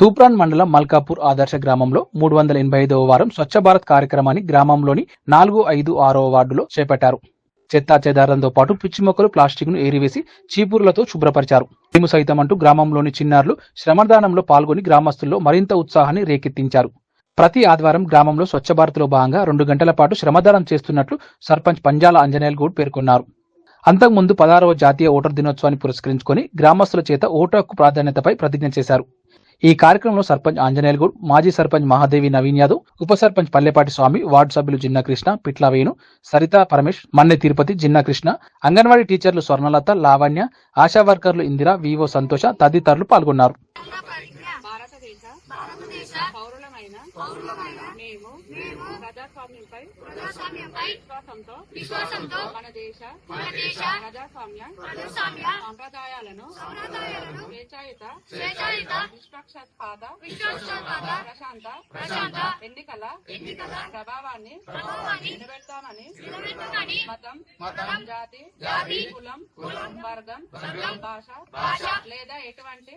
తూప్రాన్ మండలం మల్కాపూర్ ఆదర్శ గ్రామంలో మూడు వందల ఎనభై ఐదవ వారం స్వచ్ఛ భారత్ కార్యక్రమాన్ని గ్రామంలోని నాలుగు ఐదు ఆరో వార్డులో చేపట్టారు. చెత్తా చెదారంతో పాటు పిచ్చి మొక్కలు ప్లాస్టిక్ను ఏరివేసి చీపురులతో శుభ్రపరిచారు. మేము సైతం అంటూ గ్రామంలోని చిన్నారులు శ్రమదానంలో పాల్గొని గ్రామస్తుల్లో మరింత ఉత్సాహాన్ని రేకెత్తించారు. ప్రతి ఆదివారం గ్రామంలో స్వచ్ఛ భారత్లో భాగంగా రెండు గంటల పాటు శ్రమదానం చేస్తున్నట్లు సర్పంచ్ పంజాల అంజనేయులు గౌడ్ పేర్కొన్నారు. అంతకుముందు పదహారవ జాతీయ ఓటర్ దినోత్సవాన్ని పురస్కరించుకొని గ్రామస్తుల చేత ఓటు హక్కు ప్రాధాన్యతపై ప్రతిజ్ఞ చేశారు. ఈ కార్యక్రమంలో సర్పంచ్ ఆంజనేయులు మాజీ సర్పంచ్ మహాదేవి నవీన్ యాదవ్ ఉప సర్పంచ్ పల్లెపాటి స్వామి వార్డు సభ్యులు జిన్నా కృష్ణ పిట్ల వేణు సరిత పరమేష్ మన్నె తిరుపతి జిన్నా కృష్ణ అంగన్వాడీ టీచర్లు స్వర్ణలత లావణ్య ఆశా వర్కర్లు ఇందిర వివో సంతోష తదితరులు పాల్గొన్నారు. మేము ప్రజాస్వామ్యంపై విశ్వాసంతో మన దేశ ప్రజాస్వామ్య సంప్రదాయాలను స్వేచ్ఛాయుత నిష్పక్షపాత ప్రశాంత ఎన్నికల ప్రభావాన్ని నిలబెడతామని మతం జాతి కులం వర్గం భాష లేదా ఎటువంటి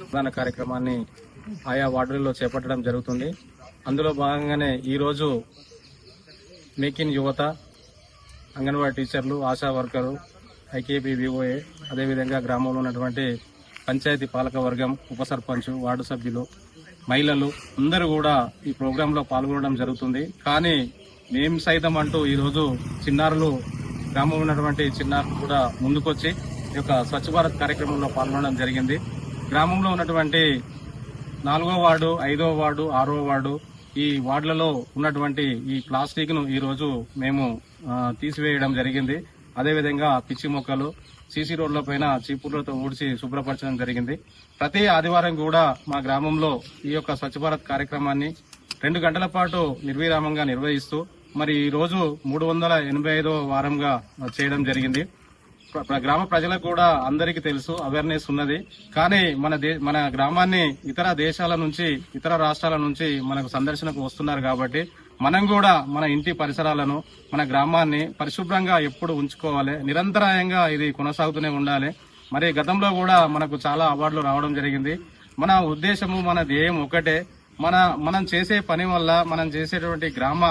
ప్రధాన కార్యక్రమాన్ని ఆయా వార్డులలో చేపట్టడం జరుగుతుంది. అందులో భాగంగానే ఈరోజు మేక్ ఇన్ యువత అంగన్వాడీ టీచర్లు ఆశా వర్కరు ఐకేపీ విఓఏ అదేవిధంగా గ్రామంలో ఉన్నటువంటి పంచాయతీ పాలక వర్గం ఉప సర్పంచ్ వార్డు సభ్యులు మహిళలు అందరూ కూడా ఈ ప్రోగ్రాంలో పాల్గొనడం జరుగుతుంది. కానీ మేము సైతం అంటూ ఈరోజు చిన్నారులు గ్రామంలో ఉన్నటువంటి చిన్నారులు కూడా ముందుకొచ్చి ఈ యొక్క స్వచ్ఛ భారత్ కార్యక్రమంలో పాల్గొనడం జరిగింది. గ్రామంలో ఉన్నటువంటి నాలుగో వార్డు ఐదో వార్డు ఆరో వార్డు ఈ వార్డులలో ఉన్నటువంటి ఈ ప్లాస్టిక్ను మేము తీసివేయడం జరిగింది. అదేవిధంగా పిచ్చి మొక్కలు సీసీ రోడ్ల పైన చీపుర్లతో ఊడ్చి శుభ్రపరచడం జరిగింది. ప్రతి ఆదివారం కూడా మా గ్రామంలో ఈ యొక్క స్వచ్ఛ భారత్ కార్యక్రమాన్ని రెండు గంటల పాటు నిర్విరామంగా నిర్వహిస్తూ మరి ఈ రోజు మూడు వందల ఎనభై ఐదో వారంగా చేయడం జరిగింది. గ్రామ ప్రజలకు కూడా అందరికీ తెలుసు అవేర్నెస్ ఉన్నది. కానీ మన దే మన గ్రామాన్ని ఇతర దేశాల నుంచి ఇతర రాష్ట్రాల నుంచి మనకు సందర్శనకు వస్తున్నారు కాబట్టి మనం కూడా మన ఇంటి పరిసరాలను మన గ్రామాన్ని పరిశుభ్రంగా ఎప్పుడు ఉంచుకోవాలి. నిరంతరాయంగా ఇది కొనసాగుతూనే ఉండాలి. మరి గతంలో కూడా మనకు చాలా అవార్డులు రావడం జరిగింది. మన ఉద్దేశము మన ధ్యేయం ఒకటే. మన మనం చేసే పని వల్ల మనం చేసేటువంటి గ్రామ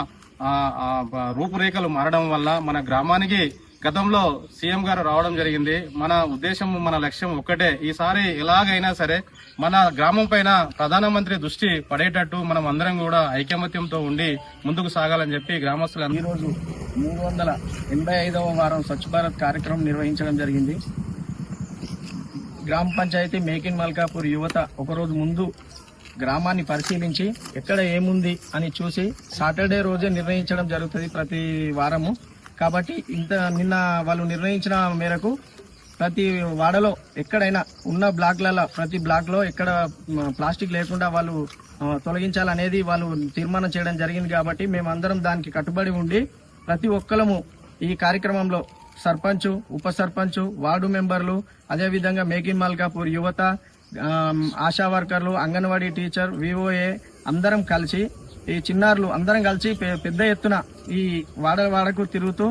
రూపురేఖలు మారడం వల్ల మన గ్రామానికి గతంలో సీఎం గారు రావడం జరిగింది. మన ఉద్దేశం మన లక్ష్యం ఒక్కటే. ఈసారి ఎలాగైనా సరే మన గ్రామం పైన ప్రధానమంత్రి దృష్టి పడేటట్టు మనం అందరం కూడా ఐకమత్యంతో ఉండి ముందుకు సాగాలని చెప్పి గ్రామస్తులు ఈ రోజు మూడు వందల ఎనభై ఐదవ వారం స్వచ్ఛ భారత్ కార్యక్రమం నిర్వహించడం జరిగింది. గ్రామ పంచాయతీ మేకిన్ మల్కాపూర్ యువత ఒకరోజు ముందు గ్రామాన్ని పరిశీలించి ఎక్కడ ఏముంది అని చూసి సాటర్డే రోజే నిర్ణయించడం జరుగుతుంది ప్రతి వారము. కాబట్టి ఇంత నిన్న వాళ్ళు నిర్ణయించిన మేరకు ప్రతి వాడలో ఎక్కడైనా ఉన్న బ్లాక్లలో ప్రతి బ్లాక్లో ఎక్కడ ప్లాస్టిక్ లేకుండా వాళ్ళు తొలగించాలనేది వాళ్ళు తీర్మానం చేయడం జరిగింది కాబట్టి మేమందరం దానికి కట్టుబడి ఉండి ప్రతి ఒక్కరము ఈ కార్యక్రమంలో సర్పంచ్ ఉప సర్పంచ్ వార్డు మెంబర్లు అదేవిధంగా మేకిన్ మల్కాపూర్ యువత ఆశా వర్కర్లు అంగన్వాడీ టీచర్ వివోఏ అందరం కలిసి ఈ చిన్నారులు అందరం కలిసి పెద్ద ఎత్తున ఈ వాడ వాడకు తిరుగుతూ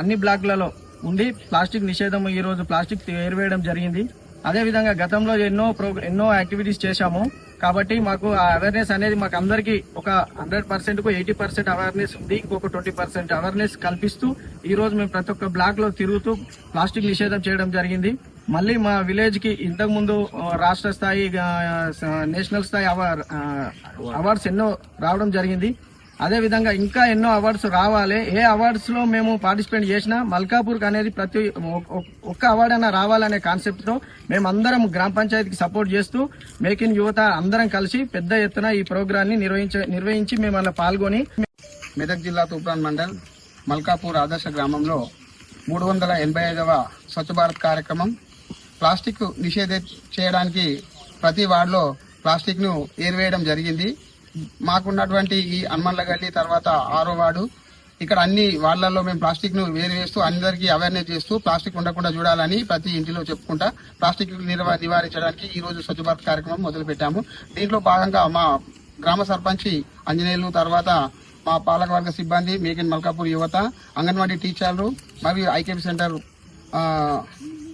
అన్ని బ్లాక్లలో ఉండి ప్లాస్టిక్ నిషేధం ఈరోజు ప్లాస్టిక్ ఏరివేయడం జరిగింది. అదేవిధంగా గతంలో ఎన్నో ప్రో ఎన్నో యాక్టివిటీస్ చేశాము. కాబట్టి మాకు ఆ అవేర్నెస్ అనేది మాకు అందరికీ ఒక హండ్రెడ్ పర్సెంట్కు ఎయిటీ పర్సెంట్ అవేర్నెస్ ఉంది. ఇంకొక ట్వంటీ పర్సెంట్ అవేర్నెస్ కల్పిస్తూ ఈరోజు మేము ప్రతి ఒక్క బ్లాక్లో తిరుగుతూ ప్లాస్టిక్ నిషేధం చేయడం జరిగింది. మళ్ళీ మా విలేజ్కి ఇంతకు ముందు రాష్ట్ర స్థాయి నేషనల్ స్థాయి అవార్డ్స్ ఎన్నో రావడం జరిగింది. అదే విధంగా ఇంకా ఎన్నో అవార్డ్స్ రావాలి. ఏ అవార్డ్స్లో మేము పార్టిసిపేట్ చేసినా మల్కాపూర్ అనేది ప్రతి ఒక్క అవార్డు అయినా రావాలనే కాన్సెప్ట్తో మేమందరం గ్రామ పంచాయతీకి సపోర్ట్ చేస్తూ మేక్ ఇన్ యువత అందరం కలిసి పెద్ద ఎత్తున ఈ ప్రోగ్రామ్ని నిర్వహించ నిర్వహించి మేము అలా పాల్గొని మెదక్ జిల్లా తూప్రాన్ మండల్ మల్కాపూర్ ఆదర్శ గ్రామంలో మూడు వందల ఎనభై ఐదవ స్వచ్ఛ భారత్ కార్యక్రమం ప్లాస్టిక్ నిషేధ చేయడానికి ప్రతి వార్డులో ప్లాస్టిక్ను ఏరివేయడం జరిగింది. మాకున్నటువంటి ఈ హనుమన్ల గల్లి తర్వాత ఆరో వార్డు ఇక్కడ అన్ని వార్డులలో మేము ప్లాస్టిక్ను వేరువేస్తూ అందరికీ అవేర్నెస్ చేస్తూ ప్లాస్టిక్ ఉండకుండా చూడాలని ప్రతి ఇంటిలో చెప్పుకుంటా ప్లాస్టిక్ నివారించడానికి ఈ రోజు స్వచ్ఛ భారత్ కార్యక్రమం మొదలు పెట్టాము దీంట్లో భాగంగా మా గ్రామ సర్పంచి ఆంజనేయులు తర్వాత మా పాలకవర్గ సిబ్బంది మేకిన్ మల్కాపూర్ యువత అంగన్వాడీ టీచర్లు మరియు ఐకేపీ సెంటర్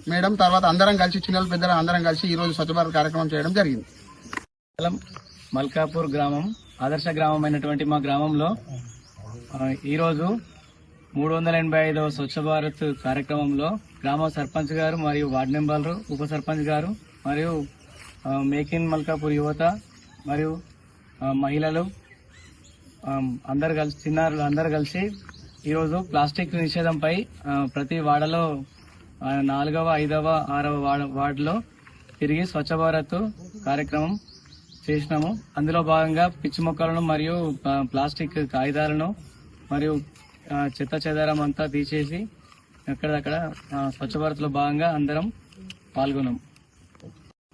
మేడం తర్వాత అందరం కలిసి చిన్నలు పెద్దలు అందరం కలిసి ఈ రోజు స్వచ్ఛ భారత్ కార్యక్రమం చేయడం జరిగింది. మల్కాపూర్ గ్రామం ఆదర్శ గ్రామం అయినటువంటి మా గ్రామంలో ఈరోజు మూడు వందల ఎనభై ఐదవ స్వచ్ఛ భారత్ కార్యక్రమంలో గ్రామ సర్పంచ్ గారు మరియు వార్డు మెంబర్లు ఉప సర్పంచ్ గారు మరియు మేక్ ఇన్ మల్కాపూర్ యువత మరియు మహిళలు అందరు కలిసి చిన్నారులు అందరు కలిసి ఈరోజు ప్లాస్టిక్ నిషేధంపై ప్రతి వాడలో నాలుగవ ఐదవ ఆరవ వార్డు వార్డులో తిరిగి స్వచ్ఛ భారత్ కార్యక్రమం చేసినాము. అందులో భాగంగా పిచ్చి మొక్కలను మరియు ప్లాస్టిక్ కాగితాలను మరియు చెత్త చెదారం అంతా తీసేసి ఎక్కడక్కడ స్వచ్ఛ భారత్లో భాగంగా అందరం పాల్గొన్నాం.